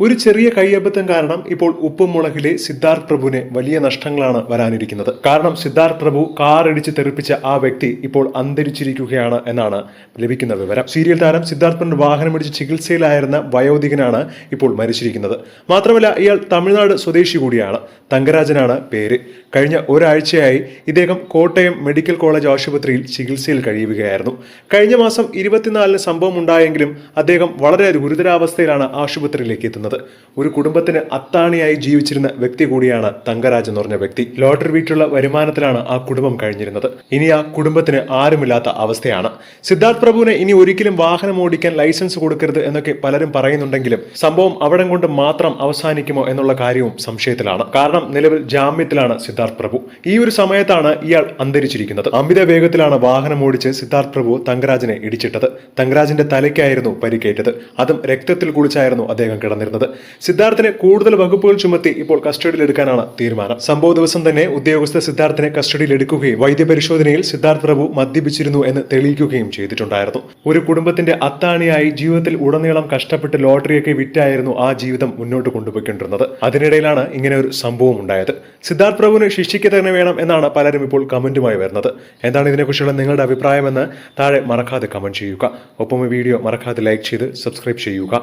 ഒരു ചെറിയ കൈയബദ്ധം കാരണം ഇപ്പോൾ ഉപ്പുമുളകിലെ സിദ്ധാർത്ഥ് പ്രഭുവിന് വലിയ നഷ്ടങ്ങളാണ് വരാനിരിക്കുന്നത്. കാരണം സിദ്ധാർത്ഥ് പ്രഭു കാറിടിച്ച് തെറിപ്പിച്ച ആ വ്യക്തി ഇപ്പോൾ അന്തരിച്ചിരിക്കുകയാണ് എന്നാണ് ലഭിക്കുന്ന വിവരം. സീരിയൽ താരം സിദ്ധാർത്ഥ് പ്രഭു വാഹനമിടിച്ച് ചികിത്സയിലായിരുന്ന വയോധികനാണ് ഇപ്പോൾ മരിച്ചിരിക്കുന്നത്. മാത്രമല്ല ഇയാൾ തമിഴ്നാട് സ്വദേശി കൂടിയാണ്. തങ്കരാജനാണ് പേര്. കഴിഞ്ഞ ഒരാഴ്ചയായി ഇദ്ദേഹം കോട്ടയം മെഡിക്കൽ കോളേജ് ആശുപത്രിയിൽ ചികിത്സയിൽ കഴിയുകയായിരുന്നു. കഴിഞ്ഞ മാസം ഇരുപത്തിനാലിന് സംഭവം ഉണ്ടായെങ്കിലും അദ്ദേഹം വളരെ ഗുരുതരാവസ്ഥയിലാണ് ആശുപത്രിയിലേക്ക് എത്തുന്നത്. ഒരു കുടുംബത്തിന് അത്താണിയായി ജീവിച്ചിരുന്ന വ്യക്തി കൂടിയാണ് തങ്കരാജ് എന്ന് പറഞ്ഞ വ്യക്തി. ലോട്ടറി വീട്ടിലുള്ള വരുമാനത്തിലാണ് ആ കുടുംബം കഴിഞ്ഞിരുന്നത്. ഇനി ആ കുടുംബത്തിന് ആരുമില്ലാത്ത അവസ്ഥയാണ്. സിദ്ധാർത്ഥ് പ്രഭുവിന് ഇനി ഒരിക്കലും വാഹനം ഓടിക്കാൻ ലൈസൻസ് കൊടുക്കരുത് എന്നൊക്കെ പലരും പറയുന്നുണ്ടെങ്കിലും സംഭവം അവിടം കൊണ്ട് മാത്രം അവസാനിക്കുമോ എന്നുള്ള കാര്യവും സംശയത്തിലാണ്. കാരണം നിലവിൽ ജാമ്യത്തിലാണ് സിദ്ധാർത്ഥ് പ്രഭു. ഈ ഒരു സമയത്താണ് ഇയാൾ അന്തരിച്ചിരിക്കുന്നത്. അമിത വേഗത്തിലാണ് വാഹനം ഓടിച്ച് സിദ്ധാർത്ഥ് പ്രഭു തങ്കരാജിനെ ഇടിച്ചിട്ടത്. തങ്കരാജിന്റെ തലയ്ക്കായിരുന്നു പരിക്കേറ്റത്. അതും രക്തത്തിൽ കുളിച്ചായിരുന്നു അദ്ദേഹം കിടന്നിരുന്നത്. സിദ്ധാർത്ഥിനെ കൂടുതൽ വകുപ്പുകൾ ചുമത്തി ഇപ്പോൾ കസ്റ്റഡിയിലെടുക്കാനാണ് തീരുമാനം. സംഭവ ദിവസം തന്നെ ഉദ്യോഗസ്ഥ സിദ്ധാർത്ഥിനെ കസ്റ്റഡിയിലെടുക്കുകയും വൈദ്യപരിശോധനയിൽ സിദ്ധാർത്ഥ് പ്രഭു മദ്യപിച്ചിരുന്നു എന്ന് തെളിയിക്കുകയും ചെയ്തിട്ടുണ്ടായിരുന്നു. ഒരു കുടുംബത്തിന്റെ അത്താണിയായി ജീവിതത്തിൽ ഉടനീളം കഷ്ടപ്പെട്ട് ലോട്ടറിയൊക്കെ വിറ്റായിരുന്നു ആ ജീവിതം മുന്നോട്ട് കൊണ്ടുപോയിക്കൊണ്ടിരുന്നത്. അതിനിടയിലാണ് ഇങ്ങനെ ഒരു സംഭവം ഉണ്ടായത്. സിദ്ധാർത്ഥ് പ്രഭുവിന് ശിക്ഷിക്കുക തന്നെ വേണം എന്നാണ് പലരും ഇപ്പോൾ കമന്റുമായി വരുന്നത്. എന്താണ് ഇതിനെക്കുറിച്ചുള്ള നിങ്ങളുടെ അഭിപ്രായമെന്ന് താഴെ മറക്കാതെ കമന്റ് ചെയ്യുക. ഒപ്പം വീഡിയോ മറക്കാതെ ലൈക്ക് ചെയ്ത് സബ്സ്ക്രൈബ് ചെയ്യുക.